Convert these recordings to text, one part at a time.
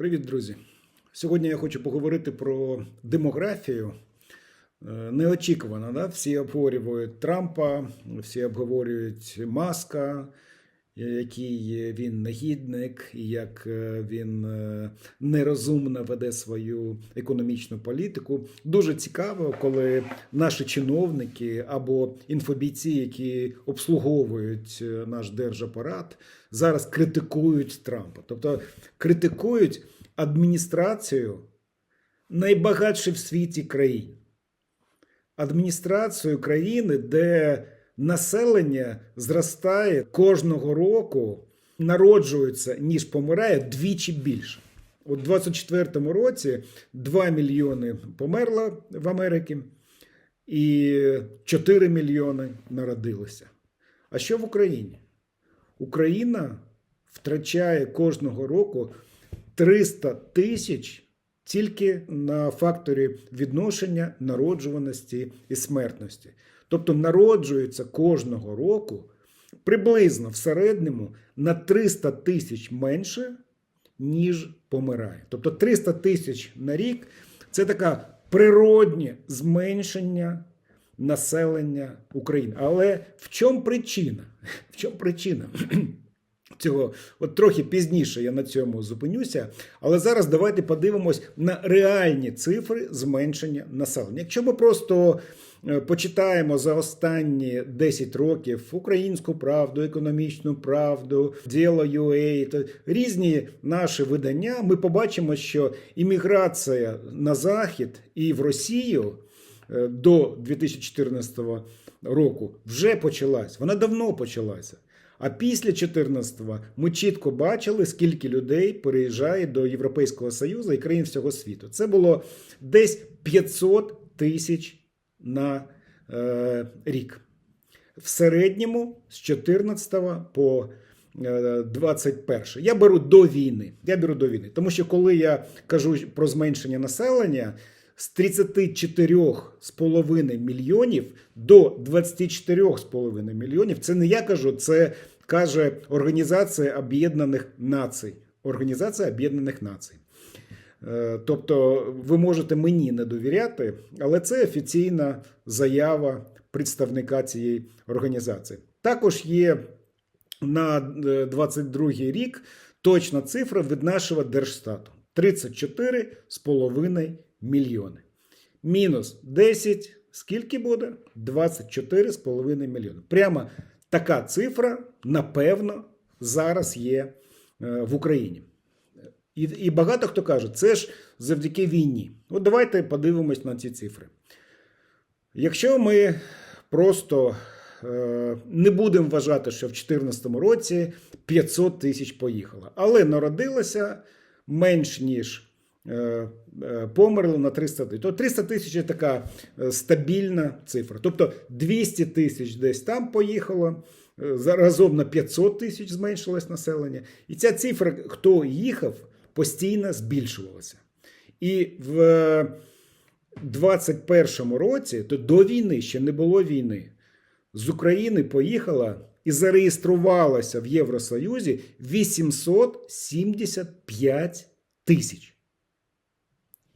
Привіт, друзі! Сьогодні я хочу поговорити про демографію. Е, Неочікувано, да? всі обговорюють Трампа, всі обговорюють Маска, який він негідник, і як е, він е, нерозумно веде свою економічну політику. Дуже цікаво, коли наші чиновники або інфобійці, які обслуговують е, наш держапарат, зараз критикують Трампа. Тобто критикують адміністрацію найбагатшої в світі країн. Адміністрацію країни, де населення зростає кожного року, народжується, ніж помирає двічі більше. У 24-му році 2 мільйони померло в Америці і 4 мільйони народилося. А що в Україні? Україна втрачає кожного року 300 тисяч тільки на факторі відношення народжуваності і смертності. Тобто народжується кожного року приблизно в середньому на 300 тисяч менше, ніж помирає. Тобто 300 тисяч на рік це таке природнє зменшення населення України. Але в чому причина? В чому причина? Цього от трохи пізніше я на цьому зупинюся. Але зараз давайте подивимось на реальні цифри зменшення населення. Якщо ми просто е, почитаємо за останні 10 років українську правду, економічну правду, діло UA, то різні наші видання, ми побачимо, що імміграція на захід і в Росію е, до 2014 року вже почалась. Вона давно почалася. А після 14-го ми чітко бачили, скільки людей переїжджає до Європейського Союзу і країн всього світу. Це було десь 500 тисяч на е, рік. В середньому з 14 по е, 21. Я беру до війни. Я беру до війни. Тому що коли я кажу про зменшення населення, з 34,5 мільйонів до 24,5 мільйонів. Це не я кажу, це каже Організація Об'єднаних Націй. Організація Об'єднаних Націй. Е, Тобто ви можете мені не довіряти, але це офіційна заява представника цієї організації. Також є на 22 рік точна цифра від нашого Держстату 34,5 мільйони. Мінус 10, скільки буде? 24,5 мільйони. Прямо така цифра, напевно, зараз є е, в Україні. І, і багато хто каже, це ж завдяки війні. От давайте подивимось на ці цифри. Якщо ми просто е, не будемо вважати, що в 2014 році 500 тисяч поїхало, але народилося менш ніж е, е, померли на 300 тисяч. То 300 тисяч така е, стабільна цифра. Тобто 200 тисяч десь там поїхало, разом на 500 тисяч зменшилось населення. І ця цифра, хто їхав, постійно збільшувалася. І в 21 році, то до війни ще не було війни. З України поїхала і зареєструвалася в Євросоюзі 875 тисяч.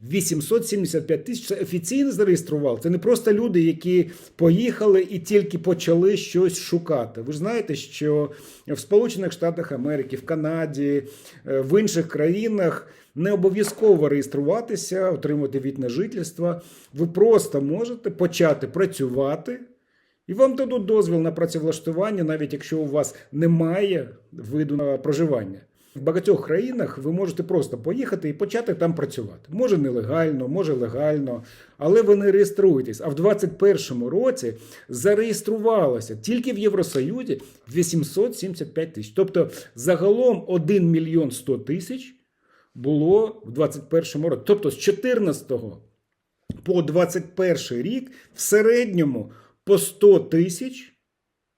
875 тисяч це офіційно зареєстрували. Це не просто люди, які поїхали і тільки почали щось шукати. Ви ж знаєте, що в Сполучених Штатах Америки, в Канаді, е, в інших країнах не обов'язково реєструватися, отримати від на жительство. Ви просто можете почати працювати. І вам дадуть дозвіл на працевлаштування, навіть якщо у вас немає виду на проживання. В багатьох країнах ви можете просто поїхати і почати там працювати. Може нелегально, може легально, але ви не реєструєтесь. А в 2021 році зареєструвалося тільки в Євросоюзі 875 тисяч. Тобто загалом 1 мільйон 100 тисяч було в 2021 році. Тобто з 14 по 21 рік в середньому по 100 тисяч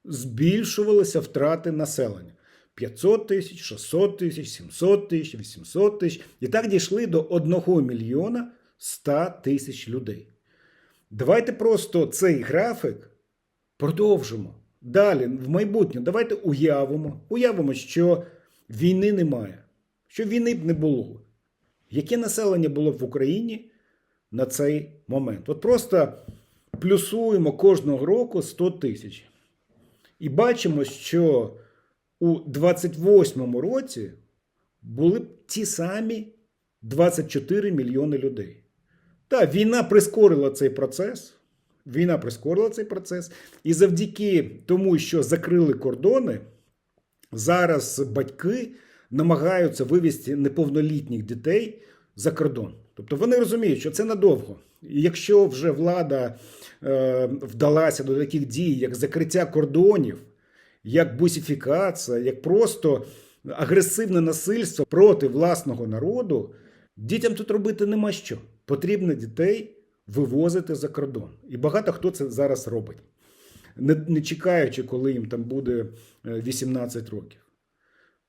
збільшувалися втрати населення. 500 тисяч, 600 тисяч, 700 тисяч, 800 тисяч. І так дійшли до 1 мільйона 100 тисяч людей. Давайте просто цей графік продовжимо. Далі, в майбутнє, давайте уявимо, уявимо, що війни немає, що війни б не було. Яке населення було б в Україні на цей момент? От просто плюсуємо кожного року 100 тисяч. І бачимо, що у 28-му році були б ті самі 24 мільйони людей. Так, війна прискорила цей процес. Війна прискорила цей процес. І завдяки тому, що закрили кордони, зараз батьки намагаються вивезти неповнолітніх дітей за кордон. Тобто вони розуміють, що це надовго. І якщо вже влада е, вдалася до таких дій, як закриття кордонів, як бусифікація, як просто агресивне насильство проти власного народу, дітям тут робити нема що. Потрібно дітей вивозити за кордон. І багато хто це зараз робить, не, не чекаючи, коли їм там буде е, 18 років.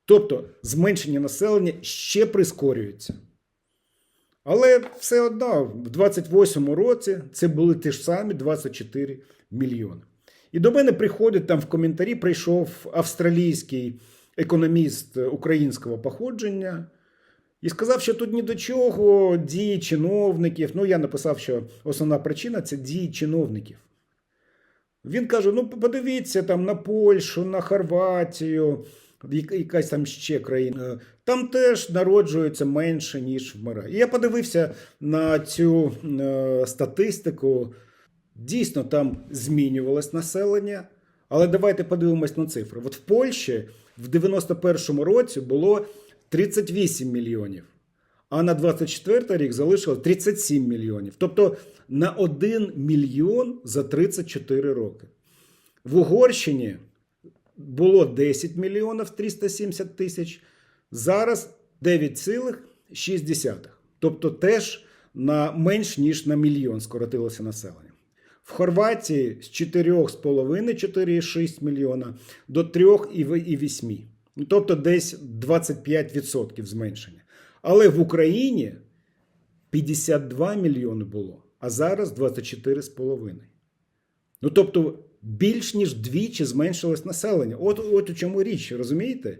Тобто зменшення населення ще прискорюється. Але все одно в 28-му році це були ті ж самі 24 мільйони. І до мене приходить там в коментарі, прийшов австралійський економіст українського походження і сказав, що тут ні до чого дії чиновників. Ну, я написав, що основна причина це дії чиновників. Він каже: ну, подивіться там на Польщу, на Хорватію, якась там ще країна. Там теж народжується менше, ніж вмирає. І я подивився на цю е, статистику. Дійсно, там змінювалось населення. Але давайте подивимось на цифри. От в Польщі в 91-му році було 38 мільйонів, а на 24 рік залишилось 37 мільйонів. Тобто на 1 мільйон за 34 роки. В Угорщині було 10 мільйонів 370 тисяч, зараз 9,6. Тобто теж на менш ніж на мільйон скоротилося населення. В Хорватії з 4,5 4,6 мільйона до 3,8. Ну, Тобто десь 25% зменшення. Але в Україні 52 мільйони було, а зараз 24,5. Ну, тобто, більш ніж двічі зменшилось населення. От, от у чому річ, розумієте?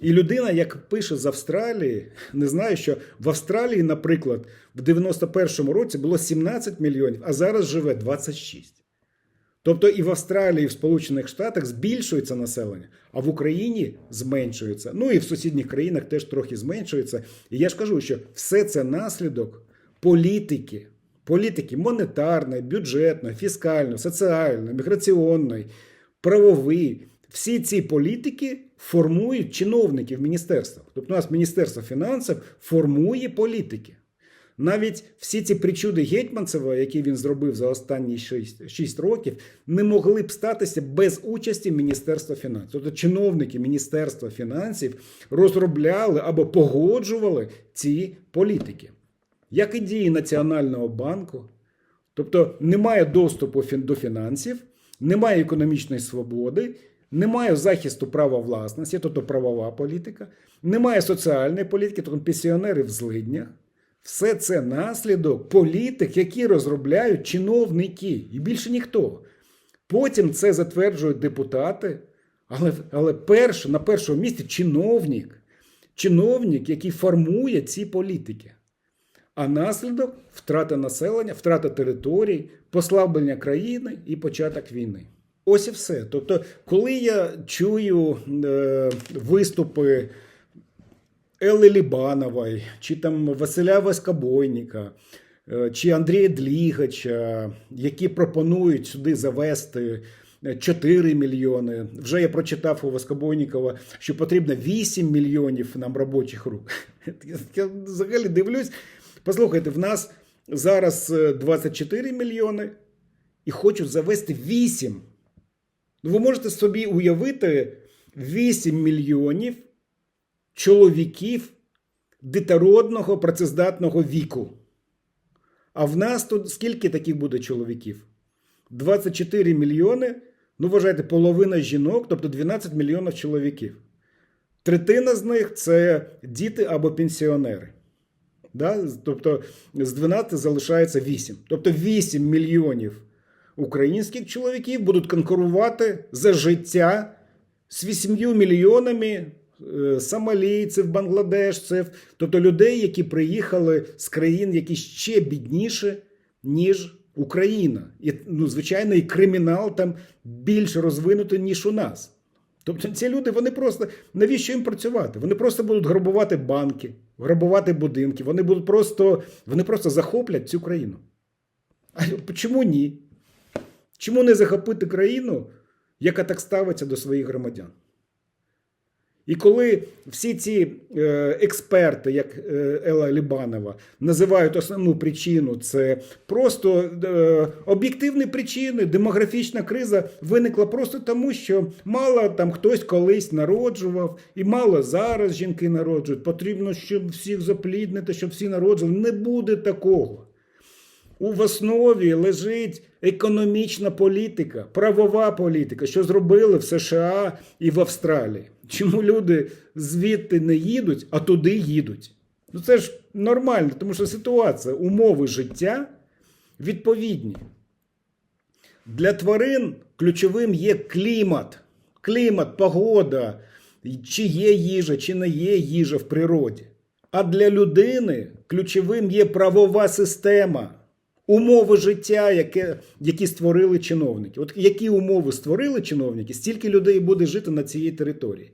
І людина, як пише з Австралії, не знає, що в Австралії, наприклад, в 91-му році було 17 мільйонів, а зараз живе 26. Тобто і в Австралії, і в Сполучених Штатах збільшується населення, а в Україні зменшується. Ну і в сусідніх країнах теж трохи зменшується. І я ж кажу, що все це наслідок політики. Політики монетарної, бюджетної, фіскальної, соціальної, міграційної, правової. Всі ці політики формують чиновники в міністерствах. Тобто у нас Міністерство фінансів формує політики. Навіть всі ці причуди Гетьманцева, які він зробив за останні 6, 6 років, не могли б статися без участі Міністерства фінансів. Тобто чиновники Міністерства фінансів розробляли або погоджували ці політики, як і дії Національного банку. Тобто немає доступу до фінансів, немає економічної свободи, немає захисту права власності, тобто правова політика, немає соціальної політики, тобто пенсіонери в злиднях. Все це наслідок політик, які розробляють чиновники, і більше ніхто. Потім це затверджують депутати, але, але перш, на першому місці чиновник, чиновник, який формує ці політики. А наслідок втрата населення, втрата територій, послаблення країни і початок війни. Ось і все. Тобто, коли я чую е, виступи Елли Лібанової, чи там Василя Воскобойника, е, чи Андрія Длігача, які пропонують сюди завести 4 мільйони. Вже я прочитав у Воскобойникова, що потрібно 8 мільйонів нам робочих рук. Я взагалі дивлюсь. Послухайте, в нас зараз е, 24 мільйони і хочуть завести 8. Ну, ви можете собі уявити 8 мільйонів чоловіків дитородного працездатного віку. А в нас тут скільки таких буде чоловіків? 24 мільйони. Ну, вважайте, половина жінок, тобто 12 мільйонів чоловіків. Третина з них це діти або пенсіонери. Да? Тобто з 12 залишається 8. Тобто 8 мільйонів українських чоловіків будуть конкурувати за життя з 8 мільйонами е, сомалійців, бангладешців, тобто людей, які приїхали з країн, які ще бідніше, ніж Україна. І, ну, звичайно, і кримінал там більш розвинутий, ніж у нас. Тобто ці люди, вони просто навіщо їм працювати? Вони просто будуть грабувати банки, грабувати будинки, вони будуть просто, вони просто захоплять цю країну. А чому ні? Чому не захопити країну, яка так ставиться до своїх громадян? І коли всі ці е, експерти, як е, Ела Лібанова, називають основну причину, це просто е, об'єктивні причини, демографічна криза виникла просто тому, що мало там хтось колись народжував, і мало зараз жінки народжують. Потрібно, щоб всіх запліднити, щоб всі народжували. Не буде такого. У в основі лежить економічна політика, правова політика, що зробили в США і в Австралії. Чому люди звідти не їдуть, а туди їдуть? Ну це ж нормально, тому що ситуація, умови життя відповідні. Для тварин ключовим є клімат. Клімат, погода, чи є їжа, чи не є їжа в природі. А для людини ключовим є правова система, умови життя, яке, які створили чиновники. От які умови створили чиновники, стільки людей буде жити на цій території.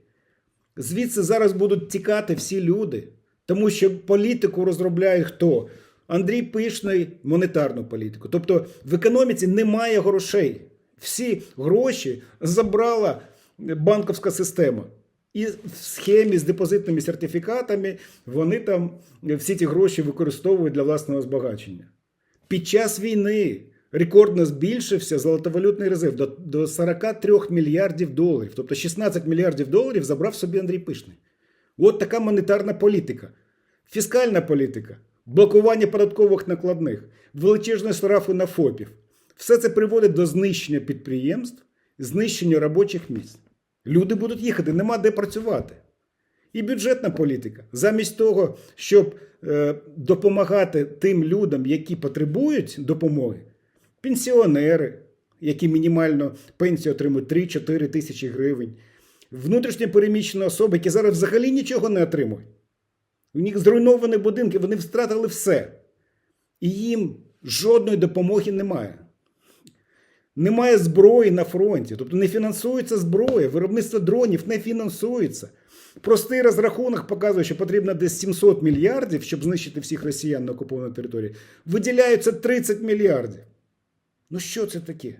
Звідси зараз будуть тікати всі люди, тому що політику розробляє хто? Андрій Пишний монетарну політику. Тобто в економіці немає грошей. Всі гроші забрала банківська система. І в схемі з депозитними сертифікатами вони там всі ці гроші використовують для власного збагачення. Під час війни рекордно збільшився золотовалютний резерв до, до 43 мільярдів доларів. Тобто 16 мільярдів доларів забрав собі Андрій Пишний. От така монетарна політика. Фіскальна політика, блокування податкових накладних, величезні штрафи на ФОПів. Все це приводить до знищення підприємств, знищення робочих місць. Люди будуть їхати, нема де працювати. І бюджетна політика. Замість того, щоб е, допомагати тим людям, які потребують допомоги, пенсіонери, які мінімально пенсію отримують 3-4 тисячі гривень, внутрішньо переміщені особи, які зараз взагалі нічого не отримують. У них зруйновані будинки, вони втратили все. І їм жодної допомоги немає. Немає зброї на фронті, тобто не фінансується зброя, виробництво дронів не фінансується. Простий розрахунок показує, що потрібно десь 700 мільярдів, щоб знищити всіх росіян на окупованій території. Виділяються 30 мільярдів. Ну що це таке?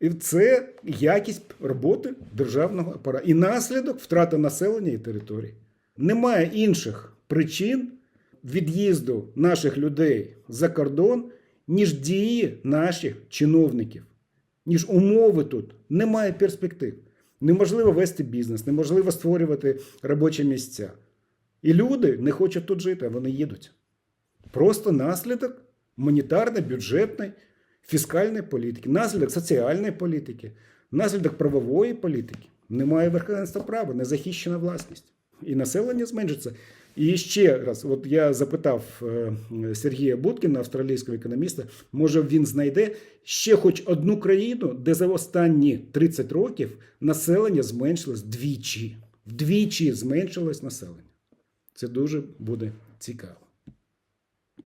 І це якість роботи державного апарату. І наслідок втрати населення і території. Немає інших причин від'їзду наших людей за кордон, ніж дії наших чиновників, ніж умови тут. Немає перспектив. Неможливо вести бізнес, неможливо створювати робочі місця. І люди не хочуть тут жити, а вони їдуть. Просто наслідок монетарної, бюджетної, фіскальної політики, наслідок соціальної політики, наслідок правової політики. Немає верховенства права, незахищена власність. І населення зменшиться. І ще раз, от я запитав е, Сергія Будкіна, австралійського економіста, може він знайде ще хоч одну країну, де за останні 30 років населення зменшилось двічі. Вдвічі зменшилось населення. Це дуже буде цікаво.